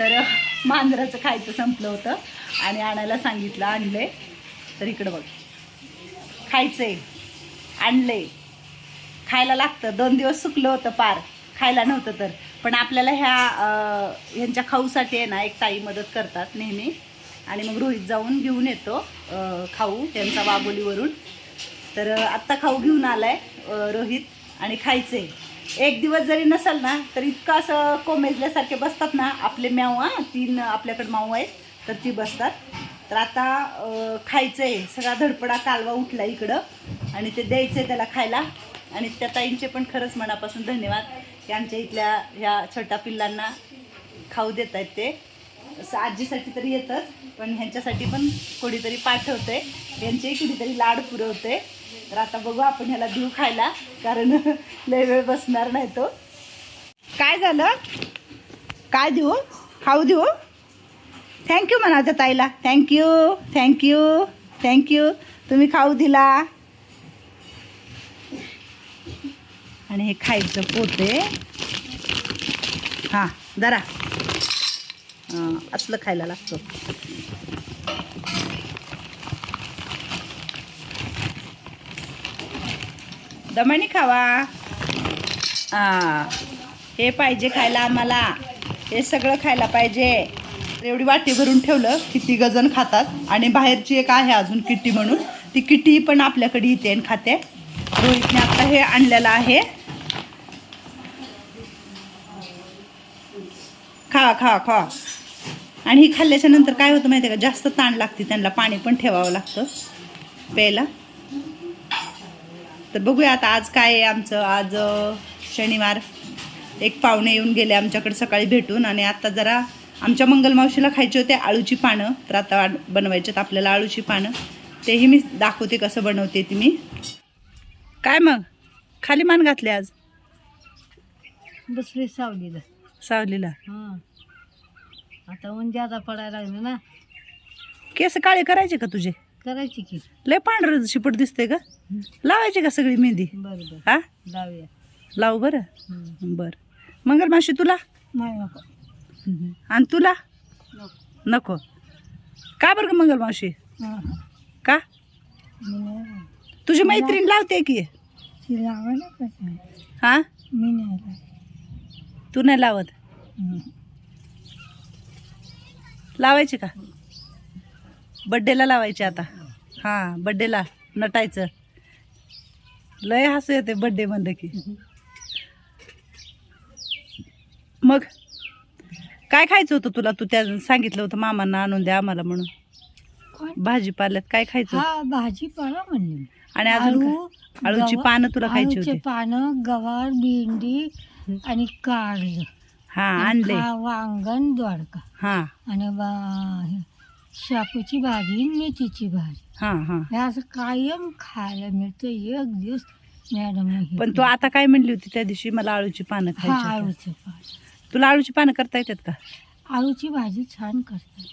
तर मांजराचं खायचं संपलं होतं आणि आणायला सांगितलं आणले. तर इकडं बघ. खायचंय. आणले. खायला लागतं. दोन दिवस सुकलं होतं पार. खायला नव्हतं तर. पण आपल्याला ह्या ह्यांच्या खाऊसाठी आहे ना एक ताई मदत करतात नेहमी. आणि मग रोहित जाऊन घेऊन येतो खाऊ त्यांचा वाघोलीवरून. तर आत्ता खाऊ घेऊन आलाय रोहित. आणि खायचं आहे एक दिवस जरी नसेल ना तर इतकं असं कोमेजल्यासारखे बसतात ना आपले म्याव हां तीन आपल्याकडे माऊ आहेत तर ती बसतात. तर आता खायचं आहे सगळा धडपडा कालवा उठला इकडं आणि ते द्यायचं आहे त्याला खायला. आणि त्या ताईंचे पण खरंच मनापासून धन्यवाद की आमच्या इथल्या ह्या छोट्या पिल्लांना खाऊ देत आहेत ते. असं आजीसाठी तरी येतच पण ह्यांच्यासाठी पण कोणीतरी पाठवते यांचे कुणीतरी लाड पुरवते तर आता बघू आपण ह्याला देऊ खायला कारण लय वेळ बसणार नाही तो. काय झालं? काय देऊ? खाऊ देऊ? थँक्यू म्हणा त्या ताईला. थँक्यू थँक्यू थँक्यू तुम्ही खाऊ दिला. आणि हे खायचं पोते हां जरा असलं खायला लागतं. दमानी खावा. हां हे पाहिजे खायला आम्हाला. हे सगळं खायला पाहिजे. एवढी वाटी भरून ठेवलं किती गजन खातात. आणि बाहेरची एक आहे अजून किट्टी म्हणून. ती किट्टी पण आपल्याकडे येते आणि खाते. रोहितने आता हे आणलेलं आहे. खा खा खा आणि ही खाल्ल्याच्या नंतर काय होतं माहिती आहे का? जास्त ताण लागते त्यांना पाणी पण ठेवावं लागतं. प्यायला. तर बघूया आता आज काय आहे आमचं. आज शनिवार. एक पाहुणे येऊन गेले आमच्याकडे सकाळी भेटून आणि आता जरा आमच्या मंगलमावशीला खायचे होते आळूची पानं. तर आता बनवायचे आपल्याला आळूची पानं. तेही मी दाखवते कसं बनवते ती मी. काय मग? खाली मान घातले आज? बसले सावलीला. सावलीला. हां. आता ऊन जादा पडायला लागलं ना. केस काळे करायचे का तुझे? करायची की. लय पांढरं शिपट दिसते का लावायची का सगळी मेहंदी? बरं बरं. हा? लावूया. लावू बरं. बरं. मंगलमाशी तुला? आणि तुला? नको. का बरं का मंगलमावशी हां, हां. का. तुझी मैत्रीण लावते की? हा? मी नाही. तू नाही लावत. लावायची का? बड्डेला लावायची आता. हां बड्डेला नटायचं. लय हसू येते बड्डे म्हणलं की. मग? काय खायचं होतं तुला? तू त्या सांगितलं होतं मामांना आणून द्या आम्हाला म्हणून? भाजीपाल्यात काय खायचं? हा भाजीपाला म्हणली. आणि अजून काय? आळूची गवा- पानं तुला खायची आळूचे होती. पानं गवार भेंडी आणि कारलं हा आणि आणले. खा- वांगण दोडका हा. आणि बा- हे, शापूची भाजी मेथीची भाजी. हा हा. हे असं कायम खायला मिळतं. एक दिवस मॅडम पण तू आता काय म्हणली होती त्या दिवशी? मला आळूची पानं हा खायची. आळूचं पान. तुला आळूची पानं करता येतात का? आळूची भाजी छान करतात.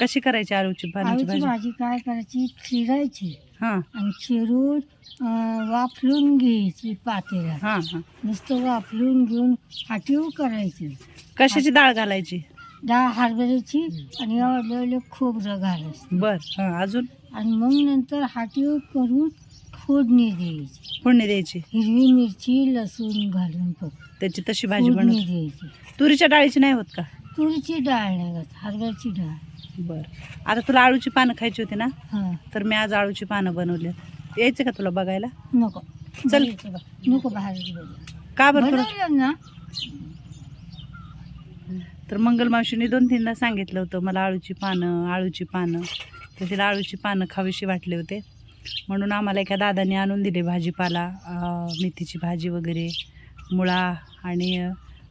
कशी करायची आळूची पानाची आळूची भाजी? भाजी काय करायची? चिरायची. हा. आणि चिरून अं, वाफलून घ्यायची पातेला हा हा. नुसतं वाफलून घेऊन हाटीव करायची. कशाची डाळ घालायची? डाळ हरभऱ्याची आणि एवढं खोबरं घालायचं. बर हा अजून? आणि मग नंतर हाटीव करून फोडणी द्यायची. फोडणी द्यायची. हिरवी मिरची लसूण घालून फक्त. त्याची तशी भाजी फोडणी बनवत. द्यायची. तुरीच्या डाळीची नाही होत का? तुरीची डाळ नाही घात हरभऱ्याची डाळ. बर. आता तुला आळूची पानं खायची होती ना? हां. तर मी आज आळूची पानं बनवली यायचं का तुला बघायला? नको. चल. नको बाहेरची बघ. का बरं तुला? बनवलं ना तर मंगल मावशीने दोन तीनदा सांगितलं होतं मला आळूची पानं आळूची पानं. तर तिला आळूची पानं खावीशी वाटले होते. म्हणून आम्हाला एका दादाने आणून दिले भाजीपाला मेथीची भाजी वगैरे मुळा आणि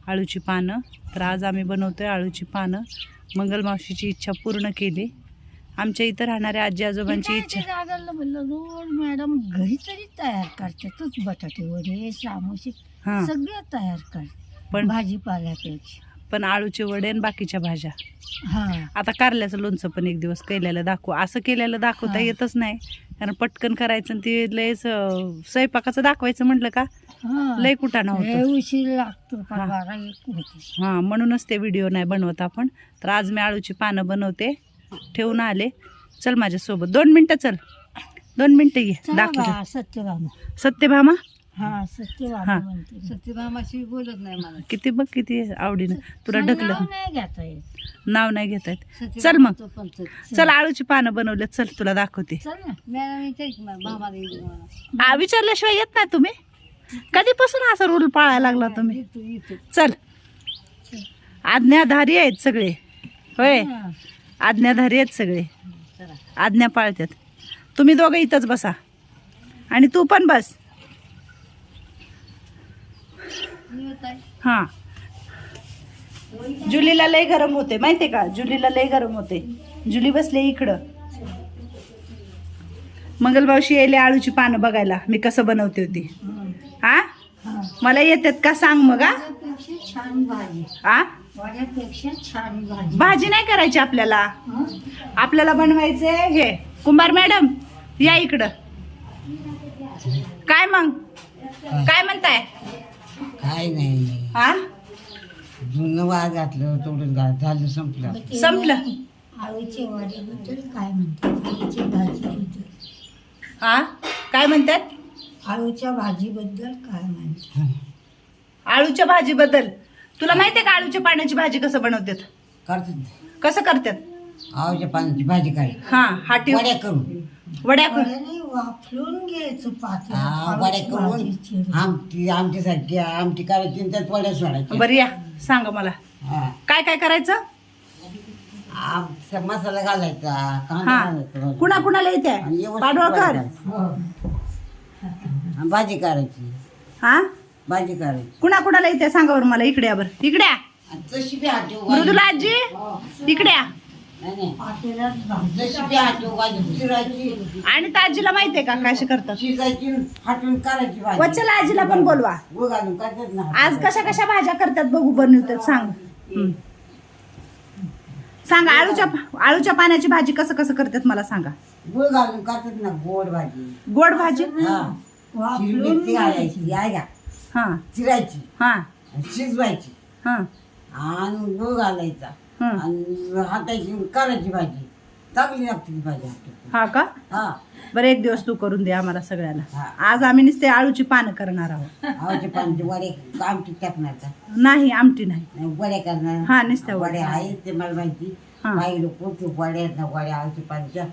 आळूची पानं. तर आज आम्ही बनवतो आहे आळूची पानं. मंगल मावशीची इच्छा पूर्ण केली. आमच्या इथं राहणाऱ्या आजी आजोबांची इच्छा रोज मॅडम घरी तरी तयार करतातच बटाटे वडे सामोसे हां. सगळं तयार करतात पण भाजीपाल्यापेक्षा. पण आळूचे वडे आणि बाकीच्या भाज्या. हा. आता कारल्याचं लोणचं पण एक दिवस केलेलं दाखवू. असं केलेलं दाखवता हा. येतच नाही. कारण पटकन करायचं आणि ते लयच अं, स्वयंपाकाचं दाखवायचं म्हटलं का? हा. लय कुठं लय नव्हतं उशीर लागतो हा. पण बारा एक होते. हां म्हणूनच ते व्हिडिओ नाही बनवत आपण. तर आज मी आळूची पानं बनवते. ठेवून आले. चल माझ्यासोबत. दोन मिनटं चल. दोन मिनटं चला दाखवते. बा, सत्यभामा. सत्यभामा? हा हा. सत्यभामा म्हणते. सत्यभामाशी बोलत नाही मला. किती बघ किती आवडीनं. तुला ढकलं. नाव नाही घेता येत. नाव नाही घेत आहेत चल सत्यभामाचं मग. पण. चल. आळूची पानं बनवल्यात चल तुला दाखवते. चल ना. मॅडम इथे भामाला येईल मला आ, विचारल्याशिवाय येत नाही तुम्ही? कधीपासून असा रूल पाळायला लागला तुम्ही? चल. आज्ञाधारी आहेत सगळे. होय. हा. आज्ञाधारी आहेत सगळे. चला. आज्ञा पाळतात. तुम्ही दोघं इथंच बसा. आणि तू पण बस मी येत आहे हां. जुलीला लय गरम होते माहितीये का? जुलीला लय गरम होते. जुली बसले इकडं. मंगलमावशी यायले आळूची पानं बघायला. मी कसं बनवते होती. हा. मला येतात का सांग मग हा भाजी. नाही करायची आपल्याला? आपल्याला बनवायचे हे कुंभार मॅडम या इकडं. काय मग? काय म्हणताय? काय नाही. हा जुनं वाद घातलं तोडून घात झालं संपलं. संपलं. आळूचे वड्याबद्दल काय म्हणते आळूची भाजीबद्दल हा काय म्हणतात? आळूच्या भाजीबद्दल काय म्हणते आळूच्या भाजी बद्दल तुला माहितीये का आळूच्या पाण्याची भाजी कसं बनवतात? करतात. कसं करतात? आवाच्या पाण्याची भाजी काय हा हाटी वड्या करून. वड्या कर वड्याने वाफलून घ्यायचं हा, वड्या करून. आमटी आमटीसारखी आमटी करायची आणि त्यात वड्या सोडायच्या. बरं या. सांगा मला. हा. काय काय करायचं? आम- मसाला घालायचा कांदा हा. घालायचा कुणा कुणाला येते आणि व्यवस्थित पाडवळकर वड्या करायच्या. आणि भाजी करायची. हा? भाजी करायची. कुणा कुणाला येते सांगा बरं मला. इकडे या बरं. इकडे या. आणि तशी बी हाटी उगाली. मृदुला आजी? इकडे या. आणि त्या आजीला माहितीये का कशी करतात? शिजायची हाटून करायची भाजी वच्छला आजीला पण बोलवा. गुळ घालून करतात ना आज कशा कशा भाज्या करतात बघू बनवतात सांग. हं. सांगा आळूच्या आळूच्या पाण्याची भाजी कसं कसं करतात मला सांगा. गुळ घालून करतात ना गोड भाजी? गोड भाजी हा. घालायची का हा चिरायची हा. शिजवायची. हा. आणि गुळ घालायचा. हं. आणि हाताची करायची भाजी. चांगली लागते ती भाजी हाताची. हा का? हा. बरं एक दिवस तू करून दे आम्हाला सगळ्याला हा. आज आम्ही नुसते आळूची पानं करणार आहोत. आवाच्या पाण्याचे वडे आमटी टाकणार का? नाही आमटी नाही. नाही, वड्या करणार. हा, नुसत्या वड्या. वडे आहेत ते मला माहिती. हा. काही लोक खूप वड्या ना वड्या पाण्याच्या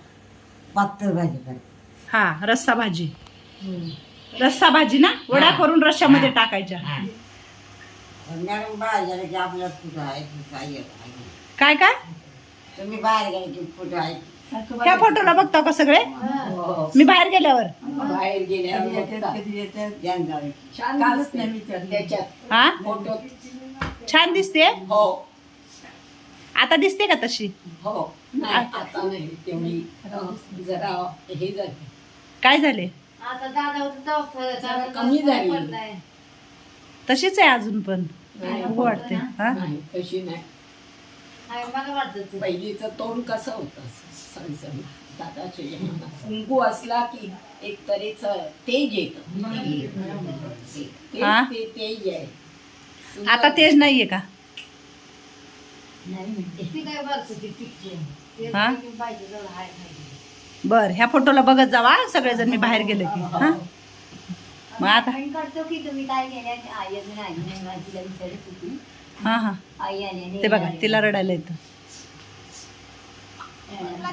पातळ भाजी करतात. हा रस्सा भाजी. रस्सा भाजी ना? वड्या हा. करून रश्श्यामध्ये टाकायच्या. मॅडम बाहेर गेले की आपल्याला कुठं आहे कुठं आहे, आहे. काय काय? तुम्ही बाहेर गेले की कुठं आहे? ह्या फोटोला बघता का सगळे? हो. मी बाहेर गेल्यावर. बाहेर. त्याच्यात हा? फोटो. छान दिसते? हो. आता दिसते का तशी? हो. नाही आता. नाही. तेवढी जरा हे झाली. काय झाले? आता दादा कमी झाली. तशीच आहे अजून पण. वाटते हा? नाही तशी नाही. पहिलीचं तोंड कसं होतं? सणसण. कुंकू असला की एक तऱ्हेच तेज येत. हा? ते तेज आहे. आता तेच नाहीये का? हा? बर ह्या फोटोला बघत जावा. सगळेजण मी बाहेर गेले की. हा? मग आता? करतो की तुम्ही काय केल्यात आई अजून आई नाही मला तिला विचारत होती. हा हा. आई आली आणि ते बघा तिला रडायला येतं.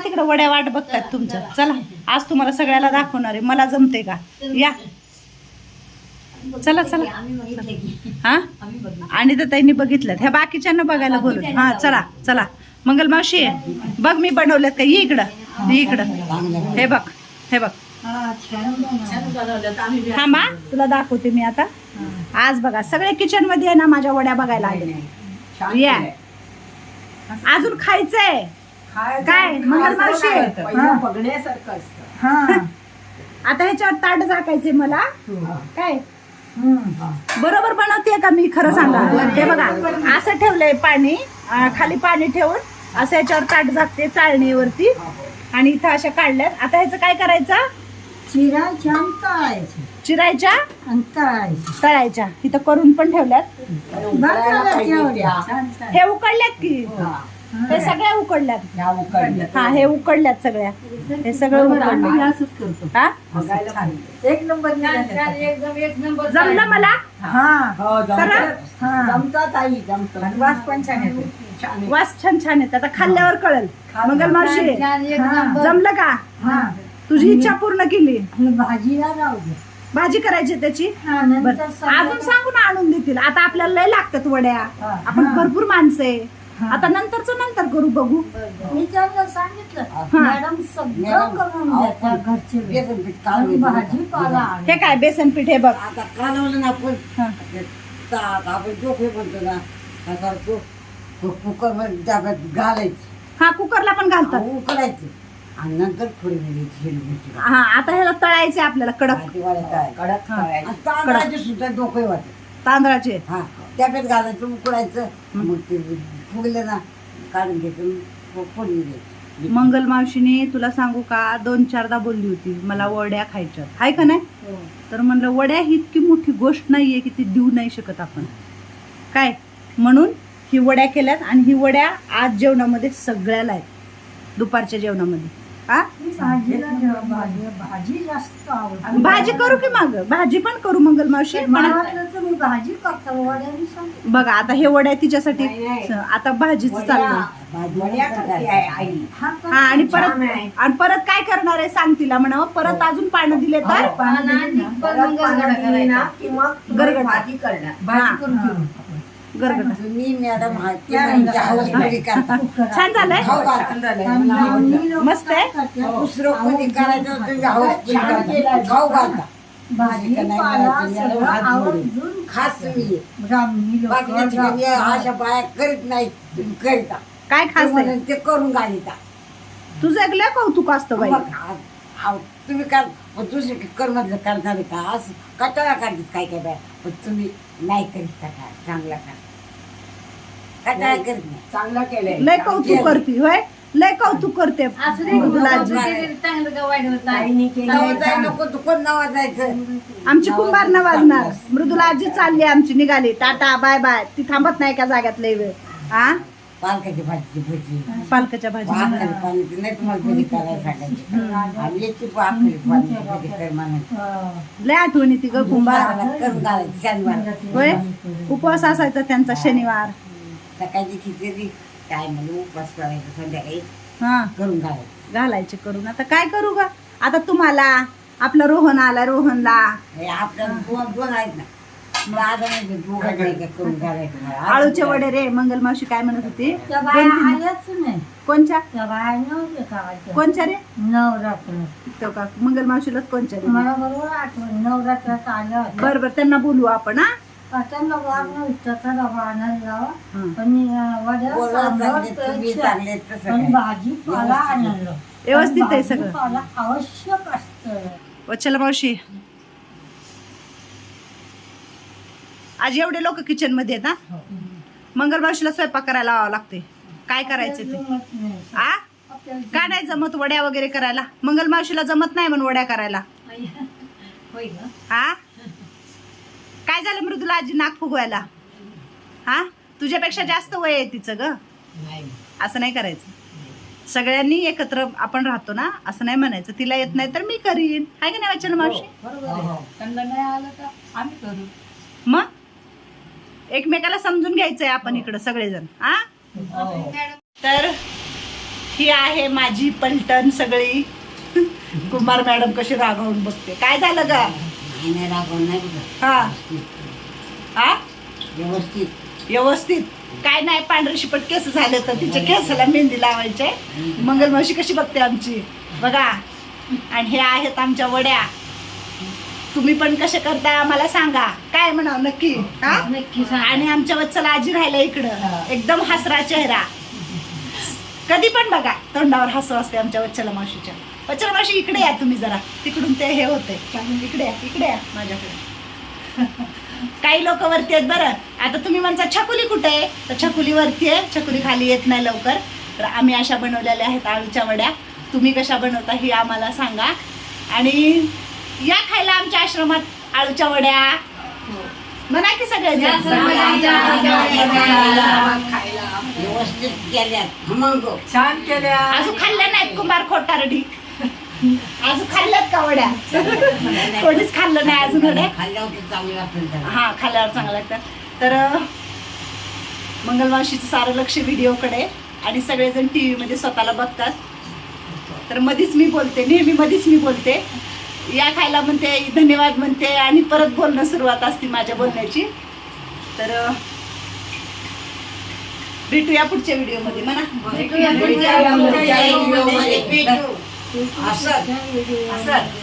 तिकडे वड्या वाट बघतात तुमचं चला. आज तुम्हाला सगळ्याला दाखवणार आहे. मला जमते का? या. चला चला. आम्ही बघितले की. हा? आम्ही बघितले. आणि तर त्यांनी बघितल्यात ह्या बाकीच्यांना बघायला बोलत हा चला चला. मंगल मावशी बघ मी बनवल्यात का? ये इकडं ये इकडं. हे बघ हे बघ. हा. हा मा तुला दाखवते मी आता. आज बघा सगळे किचनमध्ये आहे ना माझ्या वड्या बघायला आले. या. अजून खायचंय. काय असतं. हा. आता ह्याच्यावर ताट झाकायचे मला. काय? बरोबर बनवते का मी? खरं सांगा. हे बघा असं ठेवलंय पाणी खाली पाणी ठेवून असं याच्यावर ताट झाकते चाळणीवरती. आणि इथं अशा काढल्यात. आता ह्याचं काय करायचं? चिरायच्या आणि तळायच्या. चिरायच्या? आणि तळायच्या. तळायच्या. इथं करून पण ठेवल्यात. हे उकडल्यात की? हे. सगळ्या उकडल्यात. हा हे उकडल्यात सगळ्या. हे सगळं उकडलं. हा. एक नंबर जमलं मला? हो, जमतं. सरळ? जमतं ताई, जमतं. वास पण छान येतो. छान आहे. वास छान छान येत. आता खाल्ल्यावर कळल. मंगल मावशी जमलं का? हा. तुझी इच्छा पूर्ण केली. भाजीला राहू दे. भाजी करायची त्याची? हा बरं. अजून सांगू ना आणून देतील. आता आपल्याला लय लागतात वड्या. हा. आपण हा. भरपूर माणसं आहे आता नंतरच नंतर करू बघू. मी त्यांना सांगितलं हा. मॅडम सगळं मॅडम, करून अहो, द्या पण घरचे बेसन पीठ काढून आणि घेतलं. भाजीपाला आण. हे काय बेसन पीठ हे बघ. आता कालवलं ना आपण. हा. ते ताक आपण डोके म्हणतो ना काय करतो? कुकरमध्ये घालायचं. हा कुकरला पण घालतात. उकडायचं. आणि नंतर थोडी मिरची हा आता ह्याला तळायचे आपल्याला कडक. आहे. कडक हा. तळायचं. आणि तांदळाचे सुद्धा डोके वाटत तांदळाचे. हा डब्यात घालायचं उकडायचं मग ते फुगलं ना काढून घ्यायचं मग फोडणी द्यायची. मंगल मावशीने तुला सांगू का दोन चारदा बोलली होती मला वड्या खायच्या हाय का नाही? हो. तर म्हणलं वड्या ही इतकी मोठी गोष्ट नाहीये की ती देऊ नाही शकत आपण. काय? म्हणून ही वड्या केल्यात आणि ही वड्या आज जेवणामध्ये सगळ्याला आहेत. दुपारच्या जेवणामध्ये. हा भाजी भाजी जास्त आवडते भाजी करू की मग? भाजी पण करू मंगल मावशी? तुम्ही भाजी करता वड्याने सांग बघा आता हे वड्या तिच्यासाठी. आता भाजीच आई. हा हा आणि परत. आणि परत काय करणार आहे सांग तिला म्हणावं. परत अजून पानं दिले तर. भाजी करणार. गरगटा तुम्ही मॅडम हाती म्हणजे. छान झालंय. मस्त आहे. कोणी करायचं घालता. खास तुम्ही. अशा बाया करीत नाही तुम्ही करीता. काय ते खास म्हणून ते करून घालिता. तुझं एक लय कौतुक असतं बाई? तुम्ही काय दुसरे कर्मधलं करणार का? असं कटाळा काढतात काय काय बाया. पण तुम्ही नाही करीत का काय? चांगला का? कटाळा करीत नाही? चांगलं केलंय. लय कौतुक करते होय? लय कौतुक करते. मृदुलाजी ताईने केलं नवाजाय नको तू कोण नवाजायचं आमची कुंभार न वाजणार मृदुलाजी चालली आमची निघाली. Tata bye bye. ती थांबत नाही का जाग्यात लय वेळ? हा पालकाची भाजीची भजी. पालकाच्या भाजी आखरी पाणी नाही तुम्हाला भजी करायला सांगायची. आणि याची आखरी पाणी भजी कर म्हणायची लय आठवणी ती ग कुंभार. मसाला करून घालायची शनिवार. होय? उपवास असायचा त्यांचा शनिवार. सकाळची खिचडी काय म्हणून उपवास करायचं संध्याकाळी हा. करून घालायचं. घालायचे करून. आता काय करू ग? आता तुम्हाला आपला रोहन आला रोहनला. हे आपल्याला दोन दोन आहेत ना. आळूचे वडे रे मंगल मावशी काय म्हणत होती? कोणच्या? कोणच्या रे? नवरात्र. का? मंगल मावशीलाच कोणच्या रे? मला बरोबर आठवण नवरात्रात आल्या होत्या. बर बर त्यांना बोलू आपण हा? त्यांना डबा आणायला हं. वड्या आणलं व्यवस्थित आहे. सगळं. आवश्यक असतं. वच्छला मावशी. आज एवढे लोक किचनमध्ये आहेत ना मंगल मावशीला स्वयंपाक करायला लावावं लागते. काय करायचं ते. आ? आपल्याला का नाही जमत वड्या वगैरे करायला. मंगल मावशीला जमत नाही म्हणून वड्या करायला. हा काय झालं मृदुला आजी नाक फुगवायला? हा तुझ्यापेक्षा जास्त वय आहे तिचं ग. नाही. असं नाही करायचं. सगळ्यांनी एकत्र आपण राहतो ना असं नाही म्हणायचं. तिला येत नाही तर मी करीन. आहे का नाही वाचन मावशी? आम्ही करू. मग? एकमेकाला समजून घ्यायचंय आपण इकडं सगळेजण हा. तर ही आहे माझी पलटण सगळी. कुमार मॅडम कशी रागवून बघते. काय झालं ग? नाही नाही रागवून नाही बघत. हा. हा व्यवस्थित. व्यवस्थित. काय नाही पांढरे शिपट केस झाले तर तिच्या केसाला मेहंदी लावायचे. मंगलमावशी कशी बघते आमची? बघा. आणि हे आहेत आमच्या वड्या. तुम्ही पण कसे करताय आम्हाला सांगा. काय म्हणावं नक्की? हा? आणि आमच्या वत्सला आजी राहिला इकडं. एकदम हसरा चेहरा. कधी पण बघा तोंडावर हसू असते आमच्या वच्छला मावशीच्या. वच्छला मावशी इकडे या तुम्ही जरा. तिकडून ते हे होते. इकडे या इकडे या. माझ्याकडे. काही लोक वरती आहेत बरं. आता तुम्ही म्हणता छकुली कुठे आहे? तर छकुली वरती आहे. छकुली खाली येत नाही लवकर. तर आम्ही अशा बनवलेल्या आहेत आळूच्या वड्या. तुम्ही कशा बनवता हे आम्हाला सांगा. आणि या खायला आमच्या आश्रमात आळूच्या वड्या. म्हणा की सगळे व्यवस्थित खमंग. छान केल्या. अजून खाल्ल्या नाहीत कुंभार खोटारडी. अजून खाल्ल्यात का वड्या? कोणीच खाल्लं नाही अजून वड्या? खाल्ल्यावर चांगलं. हा खाल्ल्यावर चांगलं लागतं तर मंगलमावशीचं सारं लक्ष व्हिडिओकडे. आणि सगळेजण टी व्हीमध्ये स्वतःला बघतात. तर मधीच मी बोलते. नेहमी मधीच मी बोलते. या खायला म्हणते धन्यवाद म्हणते आणि परत बोलणं सुरुवात असते माझ्या बोलण्याची. तर भेटूया पुढच्या व्हिडिओमध्ये. म्हणा. पुढच्या व्हिडिओमध्ये. भेटू. असं. असं.